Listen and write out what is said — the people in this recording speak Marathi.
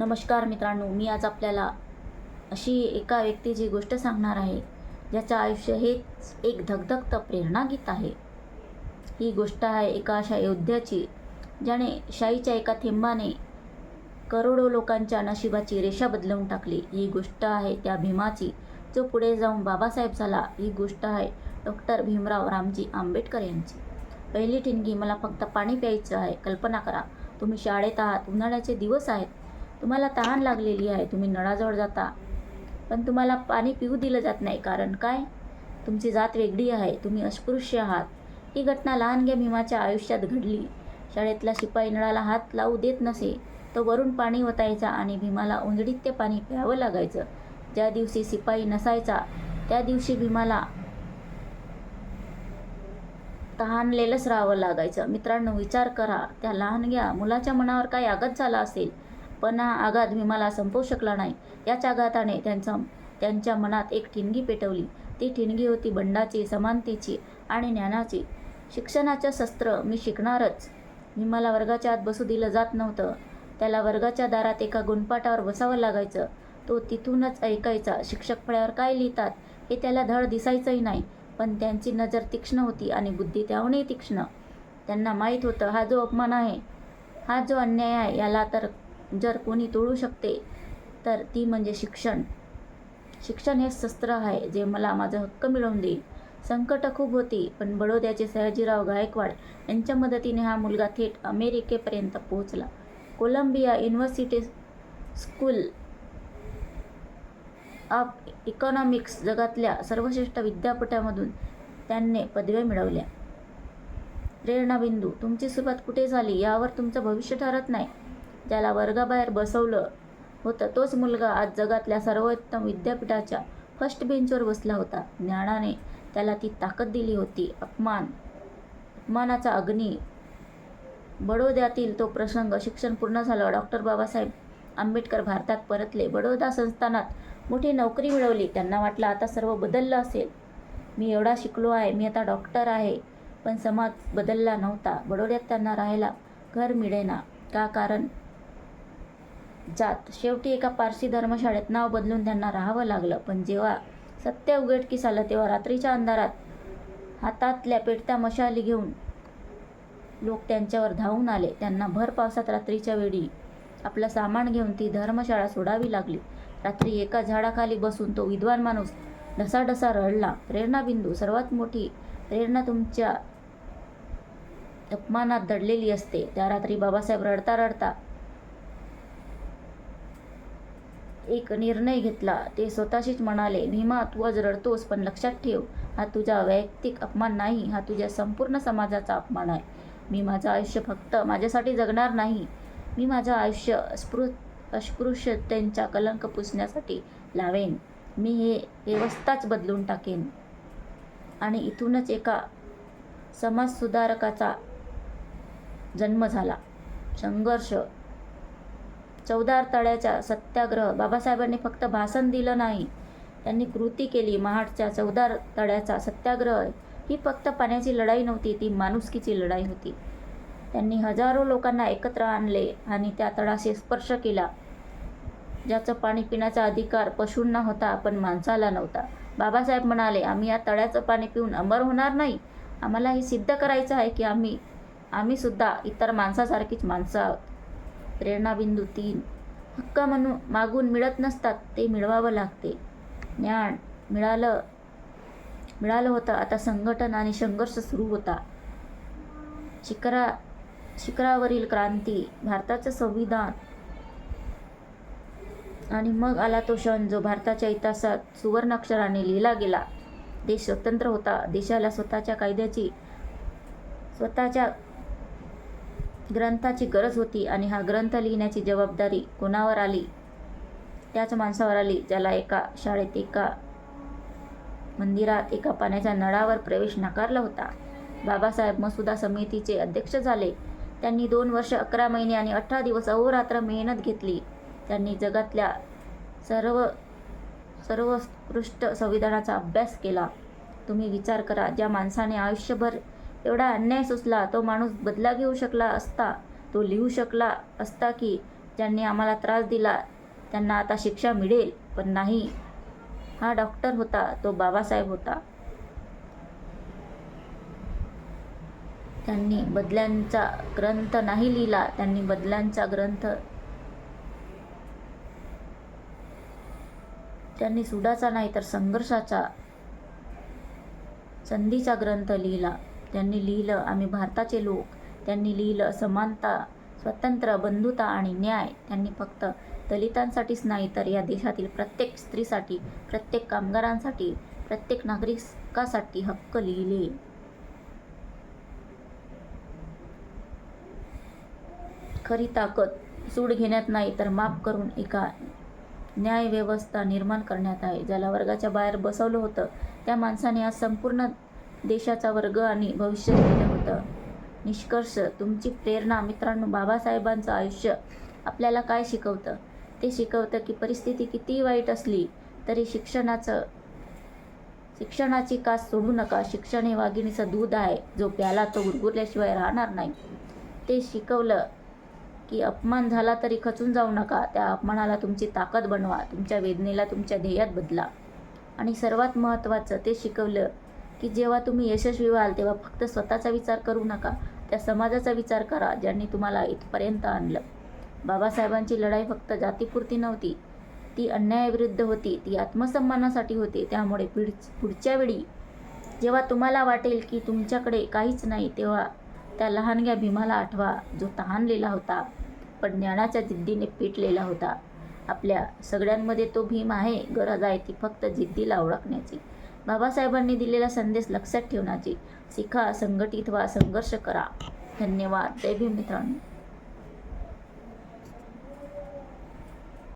नमस्कार मित्रांनो मी आज आपल्याला अशी एका व्यक्तीची गोष्ट सांगणार आहे ज्याचं आयुष्य हेच एक धगधगतं प्रेरणागीत आहे. ही गोष्ट आहे एका अशा योद्ध्याची ज्याने शाईच्या एका थेंबाने करोडो लोकांच्या नशिबाची रेषा बदलवून टाकली. ही गोष्ट आहे त्या भीमाची जो पुढे जाऊन बाबासाहेब झाला. ही गोष्ट आहे डॉक्टर भीमराव रामजी आंबेडकर यांची. पहिली ठिणगी मला फक्त पाणी प्यायचं आहे कल्पना करा. तुम्ही शाळेत आहात उन्हाळ्याचे दिवस आहेत. तुम्हाला तहान लागलेली आहे तुम्ही नळाजवळ जाता. पण तुम्हाला पाणी पिऊ दिलं जात नाही कारण काय? तुमची जात वेगळी आहे तुम्ही अस्पृश्य आहात. ही घटना लहानग्या भीमाच्या आयुष्यात घडली. शाळेतला शिपाई नळाला हात लावू देत नसे तो वरून पाणी ओतायचा आणि भीमाला उंजडीत ते पाणी प्यावं लागायचं. ज्या दिवशी शिपाई नसायचा त्या दिवशी भीमाला तहानलेलंच राहावं लागायचं. मित्रांनो विचार करा त्या लहानग्या मुलाच्या मनावर काय आघात झाला असेल? पण हा आघात भीमाला संपवू शकला नाही. याच आघाताने त्यांचा त्यांच्या मनात एक ठिणगी पेटवली. ती ठिणगी होती बंडाची समानतेची आणि ज्ञानाची. शिक्षणाचं शस्त्र मी शिकणारच. भीमाला वर्गाच्या आत बसू दिलं जात नव्हतं. त्याला वर्गाच्या दारात एका गुणपाटावर बसावं लागायचं. तो तिथूनच ऐकायचा शिक्षक फळ्यावर काय लिहितात हे त्याला धड दिसायचंही नाही. पण त्यांची नजर तीक्ष्ण होती आणि बुद्धी त्याहूनही तीक्ष्ण. त्यांना माहीत होतं हा जो अपमान आहे हा जो अन्याय आहे याला तर जर कोणी तोडू शकते तर ती म्हणजे शिक्षण. शिक्षण हे शस्त्र आहे जे मला माझा हक्क मिळवून देईल. संकट खूप होती पण बडोद्याचे सयाजीराव गायकवाड यांच्या मदतीने हा मुलगा थेट अमेरिकेपर्यंत पोहोचला. Columbia university school of economics जगातल्या सर्वश्रेष्ठ विद्यापीठामधून त्यांनी पदव्या मिळवल्या. प्रेरणाबिंदू तुमची सुरुवात कुठे झाली यावर तुमचं भविष्य ठरत नाही. ज्याला वर्गाबाहेर बसवलं होतं तोच मुलगा आज जगातल्या सर्वोत्तम विद्यापीठाच्या फर्स्ट बेंचवर बसला होता. ज्ञानाने त्याला ती ताकद दिली होती. अपमान अपमानाचा अग्नी. बडोद्यातील तो प्रसंग शिक्षण पूर्ण झालं. डॉक्टर बाबासाहेब आंबेडकर भारतात परतले. बडोदा संस्थानात मोठी नोकरी मिळवली. त्यांना वाटलं आता सर्व बदललं असेल. मी एवढा शिकलो आहे. मी आता डॉक्टर आहे. पण समाज बदलला नव्हता. बडोद्यात त्यांना राहायला घर मिळेना. का? कारण जात. शेवटी एका पारसी धर्मशाळेत नाव बदलून त्यांना राहावं लागलं. पण जेव्हा सत्य उघडकीस आलं तेव्हा रात्रीच्या अंधारात हातातल्या पेटत्या मशाली घेऊन लोक त्यांच्यावर धावून आले. त्यांना भर पावसात रात्रीच्या वेळी आपलं सामान घेऊन ती धर्मशाळा सोडावी लागली. रात्री एका झाडाखाली बसून तो विद्वान माणूस ढसाढसा रडला. प्रेरणाबिंदू सर्वात मोठी प्रेरणा तुमच्या अपमानात दडलेली असते. त्या रात्री बाबासाहेब रडता रडता एक निर्णय घेतला. ते स्वतःशीच म्हणाले भीमा तू आज रडतोस पण लक्षात ठेव. हा तुझा वैयक्तिक अपमान नाही हा तुझ्या संपूर्ण समाजाचा अपमान आहे. मी माझं आयुष्य फक्त माझ्यासाठी जगणार नाही. मी माझं आयुष्य अस्पृ अस्पृश्यतेंचा कलंक पुसण्यासाठी लावेन. मी हे व्यवस्थाच बदलून टाकेन. आणि इथूनच एका समाजसुधारकाचा जन्म झाला. संघर्ष चौदार तळ्याचा सत्याग्रह बाबासाहेबांनी फक्त भाषण दिलं नाही. त्यांनी कृती केली. महाडच्या चौदार तळ्याचा सत्याग्रह ही फक्त पाण्याची लढाई नव्हती ती माणुसकीची लढाई होती. त्यांनी हजारो लोकांना एकत्र आणले आणि त्या तळाशी स्पर्श केला ज्याचं पाणी पिण्याचा अधिकार पशूंना होता पण माणसाला नव्हता. बाबासाहेब म्हणाले आम्ही या तळ्याचं पाणी पिऊन अमर होणार नाही. आम्हाला हे सिद्ध करायचं आहे की आम्ही आम्हीसुद्धा इतर माणसासारखीच माणसं आहोत. प्रेरणाबिंदू तीन. हक्क म्हणून मागून मिळत नसतात ते मिळवावं लागते. ज्ञान मिळालं मिळालं होतं आता संघटन आणि संघर्ष सुरू होता. शिखरा शिखरावरील क्रांती भारताचं संविधान. आणि मग आला तो क्षण जो भारताच्या इतिहासात सुवर्णाक्षराने लिहिला गेला. देश स्वतंत्र होता. देशाला स्वतःच्या कायद्याची स्वतःच्या ग्रंथाची गरज होती आणि हा ग्रंथ लिहिण्याची जबाबदारी कोणावर आली? त्याच माणसावर आली ज्याला एका शाळेत एका मंदिरात एका पाण्याच्या नळावर प्रवेश नाकारला होता. बाबासाहेब मसुदा समितीचे अध्यक्ष झाले. त्यांनी दोन वर्ष अकरा महिने आणि अठरा दिवस अहोरात्र मेहनत घेतली. त्यांनी जगातल्या सर्व सर्वोत्कृष्ट संविधानाचा अभ्यास केला. तुम्ही विचार करा ज्या माणसाने आयुष्यभर एवढा अन्याय सुचला तो माणूस बदला घेऊ शकला असता तो लिहू शकला असता की ज्यांनी आम्हाला त्रास दिला त्यांना आता शिक्षा मिळेल. पण नाही. हा डॉक्टर होता तो बाबासाहेब होता. त्यांनी बदल्यांचा ग्रंथ नाही लिहिला त्यांनी बदल्यांचा ग्रंथ त्यांनी सुडाचा नाही तर संघर्षाचा संधीचा ग्रंथ लिहिला. त्यांनी लिहिलं आम्ही भारताचे लोक. त्यांनी लिहिलं समानता स्वतंत्र बंधुता आणि न्याय. त्यांनी फक्त दलितांसाठीच नाही तर या देशातील प्रत्येक स्त्रीसाठी प्रत्येक कामगारांसाठी प्रत्येक नागरिकासाठी हक्क लिहिले. खरी ताकद सूड घेण्यात नाही तर माफ करून एका न्यायव्यवस्था निर्माण करण्यात आहे. ज्याला वर्गाच्या बाहेर बसवलं होतं त्या माणसाने आज संपूर्ण देशाचा वर्ग आणि भविष्य दिलं होतं. निष्कर्ष तुमची प्रेरणा मित्रांनो बाबासाहेबांचं आयुष्य आपल्याला काय शिकवतं? ते शिकवतं की परिस्थिती कितीही वाईट असली तरी शिक्षणाचं शिक्षणाची कास सोडू नका. शिक्षण हे वाघिणीचं दूध आहे जो प्याला तो गुरगुरल्याशिवाय राहणार नाही. ते शिकवलं की अपमान झाला तरी खचून जाऊ नका. त्या अपमानाला तुमची ताकद बनवा. तुमच्या वेदनेला तुमच्या ध्येयात बदला. आणि सर्वात महत्त्वाचं ते शिकवलं की जेव्हा तुम्ही यशस्वी व्हाल तेव्हा फक्त स्वतःचा विचार करू नका. त्या समाजाचा विचार करा ज्यांनी तुम्हाला इथपर्यंत आणलं. बाबासाहेबांची लढाई फक्त जातीपुरती नव्हती. ती अन्यायाविरुद्ध होती ती आत्मसन्मानासाठी होती. त्यामुळे पुढ पुढच्या वेळी जेव्हा तुम्हाला वाटेल की तुमच्याकडे काहीच नाही तेव्हा त्या लहानग्या भीमाला आठवा जो तहानलेला होता पण ज्ञानाच्या जिद्दीने पेटलेला होता. आपल्या सगळ्यांमध्ये तो भीम आहे गरज आहे ती फक्त जिद्दीला ओळखण्याची. बाबासाहेबांनी दिलेला संदेश लक्षात ठेवण्याची. शिखा संघटित व्हा संघर्ष करा. धन्यवाद. जय भीम मित्रांनो.